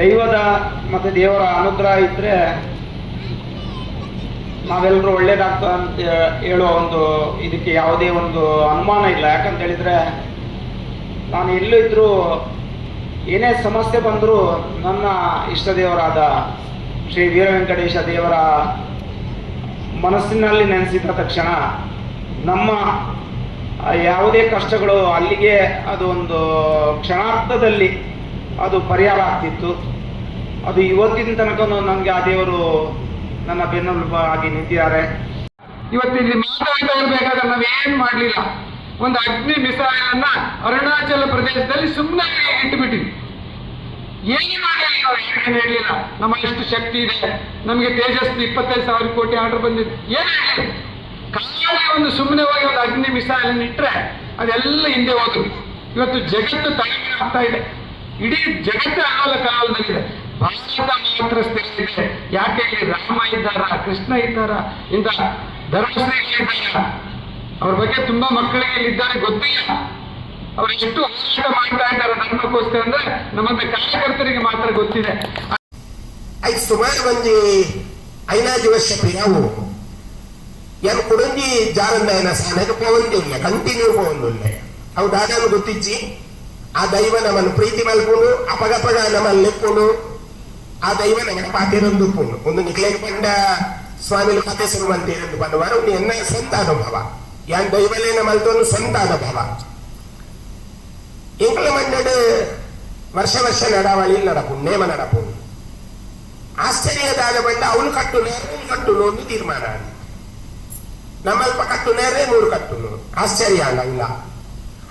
ದೈವದ ಮತ್ತು ದೇವರ ಅನುಗ್ರಹ ಇದ್ದರೆ ನಾವೆಲ್ಲರೂ ಒಳ್ಳೇದಾಗ್ತ ಅಂತ ಹೇಳೋ ಒಂದು ಇದಕ್ಕೆ ಯಾವುದೇ ಒಂದು ಅನುಮಾನ ಇಲ್ಲ. ಯಾಕಂತ ಹೇಳಿದರೆ ನಾನು ಎಲ್ಲೂ ಇದ್ದರೂ ಏನೇ ಸಮಸ್ಯೆ ಬಂದರೂ ನನ್ನ ಇಷ್ಟ ದೇವರಾದ ಶ್ರೀ ವೀರ ವೆಂಕಟೇಶ ದೇವರ ಮನಸ್ಸಿನಲ್ಲಿ ನೆನೆಸಿದ ತಕ್ಷಣ ನಮ್ಮ ಯಾವುದೇ ಕಷ್ಟಗಳು ಅಲ್ಲಿಗೆ ಅದು ಒಂದು ಕ್ಷಣಾರ್ಥದಲ್ಲಿ ಅದು ಪರಿಹಾರ ಆಗ್ತಿತ್ತು. ಅದು ಇವತ್ತಿನ ತನಕ ನನಗೆ ಆ ದೇವರು ನನ್ನ ಬೆನ್ನೆಲುಬು ಆಗಿ ನಿಂತಿದ್ದಾರೆ. ಇವತ್ತಿಲ್ಲಿ ಮಾತಾಡ್ತಾ ಇರ್ಬೇಕಾದ್ರೆ ನಾವೇನ್ ಮಾಡ್ಲಿಲ್ಲ. ಒಂದು ಅಗ್ನಿ ಮಿಸೈಲ್ ಅನ್ನ ಅರುಣಾಚಲ ಪ್ರದೇಶದಲ್ಲಿ ಸುಮ್ಮನೆ ಇಟ್ಟುಬಿಟ್ಟಿದ್ವಿ ಏನು ಮಾಡಲಿಲ್ಲ ನಾವು? ಏನು ಹೇಳಲಿಲ್ಲ? ನಮ್ಮ ಎಷ್ಟು ಶಕ್ತಿ ಇದೆ? ನಮಗೆ ತೇಜಸ್ವಿ ಇಪ್ಪತ್ತೈದು ಸಾವಿರ ಕೋಟಿ ಆರ್ಡರ್ ಬಂದಿದೆ. ಏನು ಖಾಲಿ ಒಂದು ಸುಮ್ಮನೆ ಹೋಗಿ ಒಂದು ಅಗ್ನಿ ಮಿಸೈಲ್ ಇಟ್ಟರೆ ಅದೆಲ್ಲ ಹಿಂದೆ ಹೋದ್ರು. ಇವತ್ತು ಜಗತ್ತು ತಲೆ ಆಗ್ತಾ ಇದೆ. ಇಡೀ ಜಗತ್ತು ಆಗಲ ಕಾಲದಲ್ಲಿದೆ. ಭಾರತ ಮಾತ್ರ ಸ್ಥಿರ ಇದೆ. ಯಾಕೆ ರಾಮ ಇದ್ದಾರ, ಕೃಷ್ಣ ಇದ್ದಾರ, ಇಂಥ ಧರ್ಮಶ್ರೀಗಳಿದ್ದಾರ ಅವ್ರ ಬಗ್ಗೆ ತುಂಬಾ ಮಕ್ಕಳಿಗೆ ಇಲ್ಲಿದ್ದಾರೆ, ಗೊತ್ತಿಲ್ಲ. ಅವ್ರು ಎಷ್ಟು ಹೋರಾಟ ಮಾಡ್ತಾ ಇದ್ದಾರೆ ಧರ್ಮಕ್ಕೋಸ್ಕರ ಅಂದ್ರೆ ನಮ್ಮಂತ ಕಾರ್ಯಕರ್ತರಿಗೆ ಮಾತ್ರ ಗೊತ್ತಿದೆ. ಐದು ಸುಮಾರು ಮಂದಿ ಐನಾಜು ವರ್ಷ ಪಿರಾವು ಯಾರು ಕೊಡಂಜಿ ಐನಾ ಸಾನೆಗೆ ಪೋವಂದಿಲ್ಲ ಕಂಟಿನ್ಯೂ ಪೋವಂದಿಲ್ಲ ಅವು ದಾದಾನು ಗೊತ್ತಿಜ್ಜಿ ಆ ದೈವ ನಮ್ಮನ್ನು ಪ್ರೀತಿ ಮಲ್ಕೊಂಡು ಅಪಗಪಗ ನಮ್ಮಲ್ಲಿ ಲೆಕ್ಕೊಂಡು ಆ ದೈವ ನಮ್ಮನ್ನ ಪಾತಿರೊಂದು ಪುಣ್ಣು ಒಂದು ನಿಕ್ಲೇಗೆ ಬಂಡ ಸ್ವಾಮಿಲು ಕಥೆ ಶುರು ಮಂತಿರಂದು ಬಂದವಾರ ಒಂದು ಎನ್ನ ಸ್ವಂತ ಅನುಭವ ಯಾನ್ ದೈವಲೇನ ಮಲ್ತೊಂದು ಸ್ವಂತ ಅನುಭವ ಎಂಕಲ ಮಂಡಡು ವರ್ಷ ವರ್ಷ ನಡಾವಳಿ ನಡಪು ನೇಮ ನಡಪು ಆಶ್ಚರ್ಯದಾದ ಬಂಡ ಅವನು ಕಟ್ಟು ನೇರೆ ಕಟ್ಟುನು ಒಂದು ತೀರ್ಮಾನ ಆಗಿ ನಮ್ಮಲ್ಪ ಕಟ್ಟು ನೇರೆ ನೂರು ಕಟ್ಟುನು ಆಶ್ಚರ್ಯ ಅಲ್ಲ ಇಲ್ಲ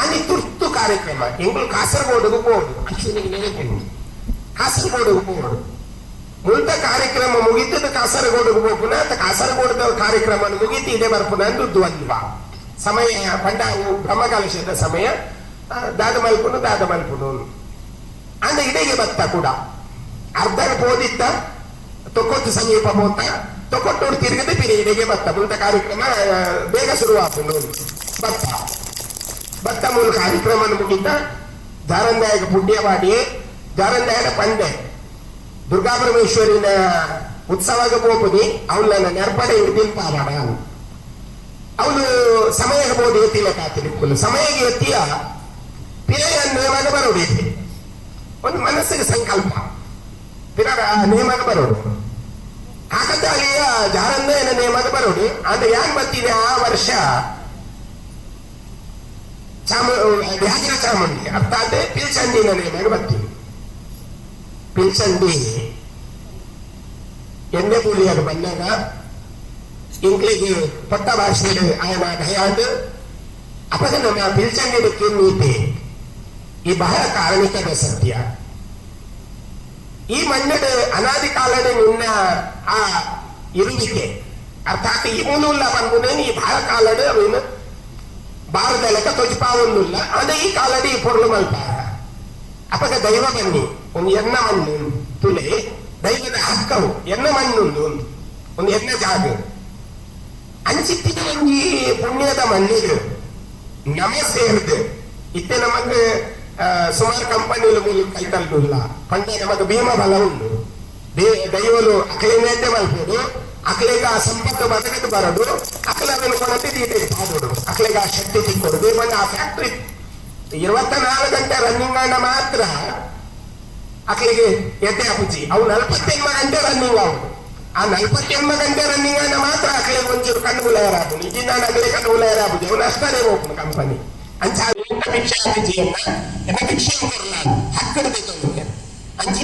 ಅಲ್ಲಿ ತುರ್ತು ಕಾರ್ಯಕ್ರಮ. ಎಂಗಳು ಕಾಸರಗೋಡುಗು ಹೋಗೋದು ಅಶ್ವಿನಿಗೆ ನೆನಪು ಕಾಸರಗೋಡುಗು ಹೋಗೋದು ಮುಂತ ಕಾರ್ಯಕ್ರಮ ಮುಗಿತದ ಕಾಸರಗೋಡುಗು ಹೋಗುನ ಅಂತ ಕಾಸರಗೋಡದ ಕಾರ್ಯಕ್ರಮ ಮುಗಿತು ಇದೇ ಬರ್ಪುನ ಅಂದು ಸಮಯ ಬಂಡಾವು ಬ್ರಹ್ಮಕಲಶದ ಸಮಯ. ದಾದ ಮಲ್ಪುನು ದಾದ ಮಲ್ಪುನು. ಅಂದ್ರೆ ಇಡೆಗೆ ಬತ್ತ ಕೂಡ. ಅರ್ಧ ಹೋದಿತ್ತ ತೊಕೊಟ್ಟು ಸಮೀಪ ಹೋತ ತೊಕೊಟ್ಟು ತಿರುಗದೆ ಪಿರಿ ಇಡೆಗೆ ಬತ್ತ ಮುಂತ ಕಾರ್ಯಕ್ರಮ ಬೇಗ ಶುರುವಾಗ್ತದೆ ಬತ್ತ ಭತ್ತ ಮೂಲ ಕಾರ್ಯಕ್ರಮ ಮುಗಿತ ಜಾರಂದಾಯಕ ಪುಣ್ಯವಾಡಿ ಜಾರಂದಾಯನ ಪಂಡೆ ದುರ್ಗಾ ಪರಮೇಶ್ವರಿನ ಉತ್ಸವಗ ಅವ್ನ ಅವಳನ್ನ ನೆರ್ಪಡೆ ಹಿಡಿದಿಲ್ ಪಾವಾಡ ಅವಳು ಸಮಯಕ್ಕೆ ಬೋದು ಎತ್ತಿಲ್ಲ ಕಾತಿರಿಕ್ಕಲು ಸಮಯ ಎತ್ತಿಯ ಪಿರೆಯ ನಿಯಮನ ಬರೋಡಿದ್ವಿ ಒಂದು ಮನಸ್ಸಿಗೆ ಸಂಕಲ್ಪ. ಪಿರರ ನೇಮನ ಬರೋಡು ಕಾಕತಾಳೀಯ ಜಾರಂದಾಯನ ನಿಯಮನ ಬರೋದು. ಅಂದ್ರೆ ಯಾಕೆ ಬರ್ತಿದೆ ಆ ವರ್ಷ? ಚಾಮುಂಡಿ ಚಾಮುಂಡಿ ಅರ್ಥ ಅಂದ್ರೆ ಪಿಲ್ಸಂಡಿ ನೆಲೆಯ ಬರ್ತೀವಿ ಪಿಲ್ಸಂಡಿ ಎಣ್ಣೆ ಕೂಲಿಯಾಗಿ ಬಂದಾಗ ಇಂಗ್ಲಿಗೆ ಪೊಟ್ಟ ಭಾಷೆಯಲ್ಲಿ ಆಯನ ದಯಾದು ಅಪದ ನಮ್ಮ ಪಿಲ್ಸಂಡಿಡಕ್ಕೆ ನೀತಿ ಈ ಬಹಳ ಕಾರಣಿಕದ ಸತ್ಯ ಈ ಮಣ್ಣದ ಅನಾದಿ ಕಾಲದ ನಿನ್ನ ಆ ಇರುವಿಕೆ ಅರ್ಥಾತ್ ಈ ಮೂಲಲ್ಲ ಬಂದು ನೀ ಬಹಳ போச்சு பாவம் இல்லை அதையும் காலடி பொருளுமல்பார அப்பக ದೈವ ಬನ್ನಿ ಒಂದು ಎನ್ನ ಮಣ್ಣು ತುಲೆ ದೈವದ ಹಕ್ಕವು ಎನ್ನ ಮಣ್ಣುಂದು ಒಂದು ಎನ್ನ ಜಾಗ அஞ்சித்திக்கு வஞ்சி புண்ணியத மண்ணிது நம்ம சேர்ந்து இத்தே நமக்கு సుమారు కంపెనీలు మీరు కైతల్లా అంటే మనకు బీమా బలం ఉండు దైవలు అక్కలేనైతే వాళ్ళ అక్కలేక ఆ సంపత్తు బతకటి బరడు ఆ ಬರೋದು ಅಕಲ ಅದನ್ನು ಮಕ್ಕಳಿಗೆ ಆ ಶಕ್ತಿ ತಿಕ್ಕೋಡು ಬೇಬಂದ ಆ ಫ್ಯಾಕ್ಟ್ರಿ ಇರುವತ್ತ ನಾಲ್ಕು ಗಂಟೆ ರನ್ನಿಂಗ್ ಅಣ್ಣ ಮಾತ್ರ ಅಕ್ಕಳಿಗೆ ಎದ್ದೆ ಅಪ್ಪುಜಿ ಅವು ನಲ್ವತ್ತೆಂಬ ಗಂಟೆ ರನ್ನಿಂಗ್ ಅವನು. ಆ ನಲ್ವತ್ತೆಂಬ ಗಂಟೆ ರನ್ನಿಂಗ್ ಅಣ್ಣ ಮಾತ್ರ ಅಕ್ಕಳಿಗೆ ಒಂಚೂರು ಕಣ್ಣು ಉಲಯರಾದು ನಿಜ ನಾನು ನಗಲಿ ಕಣ್ಣು ಗುಲಾಯರಾಬುದು ಅವನು ಅಷ್ಟೇ ಹೋಗ್ನು ಕಂಪನಿ ಅಂಚ ಭಿಕ್ಷೆ ಹಾಕಿಜಿಯನ್ನ ಎಂತ ಭಿಕ್ಷೆ ಕೊಡಲ್ಲ ಹಕ್ಕದ ಅಂಚಿ ಅಂಚಿ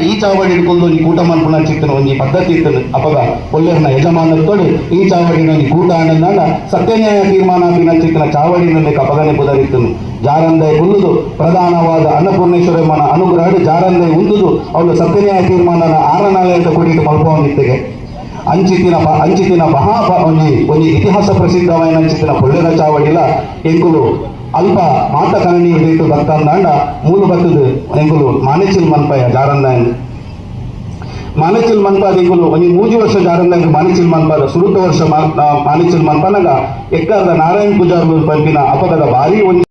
ಈ ಚಾವಡಿ ಹಿಡ್ಕೊಂಡು ಒಂಜಿ ಕೂಟ ಮಾಡ್ಕೊಂಡು ಚಿತ್ತನ ಒಂಜಿ ಪದ್ಧತಿ ಇರ್ತದೆ ಅಪಗ ಒಳ್ಳೆರ್ನ ಯಜಮಾನತ್ತೋಡು ಈ ಚಾವಡಿನ ಒಂದು ಕೂಟ ಆಂಡನಾಗ ಸತ್ಯನ್ಯಾಯ ತೀರ್ಮಾನ ಆಪಿನ ಚಿತ್ತನ ಚಾವಡಿನಲ್ಲಿ ಕಪಗನೆ ಬುದರಿತ್ತನು ಜಾರಂದೆ ಉಲ್ಲುದು ಪ್ರಧಾನವಾದ ಅನ್ನಪೂರ್ಣೇಶ್ವರಮ್ಮನ ಅನುಗ್ರಹ ಜಾರಂದೆ ಉಂದುದು. ಅವಳು ಸತ್ಯನ್ಯಾಯ ತೀರ್ಮಾನನ ಆರನಾಲಯದ ಕುಡಿದು ಮಲ್ಪವನಿತ್ತೆಗೆ ಅಂಚಿತಿನ ಅಂಚಿತಿನ ಮಹಾ ಒಂಜಿ ಒಂಜಿ ಇತಿಹಾಸ ಪ್ರಸಿದ್ಧವಾಯಿನ ಅಂಚಿತಿನ ಪೊಳ್ಳೆರ ಚಾವಡಿಲ ಎಂಕುಲು ಅಲ್ಪ ಮಾತ ಕರಣಿ ಹಿಡಿದು ಬತ್ತಂದಾಂಡ ಮೂಲು ಬತ್ತದು ಎಂಗುಲು ಮಾನೆಚಿಲ್ ಮನ್ಪಯ ಜಾರಂದಾಯ್. ಮಾನೆಚಿಲ್ ಮನ್ಪಾದ ಎಂಗುಲು ಒಂಜಿ ಮೂಜಿ ವರ್ಷ ಜಾರಂದಾಗ ಮಾನೆಚಿಲ್ ಮನ್ಪಾದ ಸುರುತ ವರ್ಷ ಮಾನೆಚಿಲ್ ಮನ್ಪನಗ ಎಕ್ಕರ್ದ ನಾರಾಯಣ್ ಪೂಜಾರ್ ಪಂಪಿನ ಅಪಗದ ಭಾರಿ ಒಂಜಿ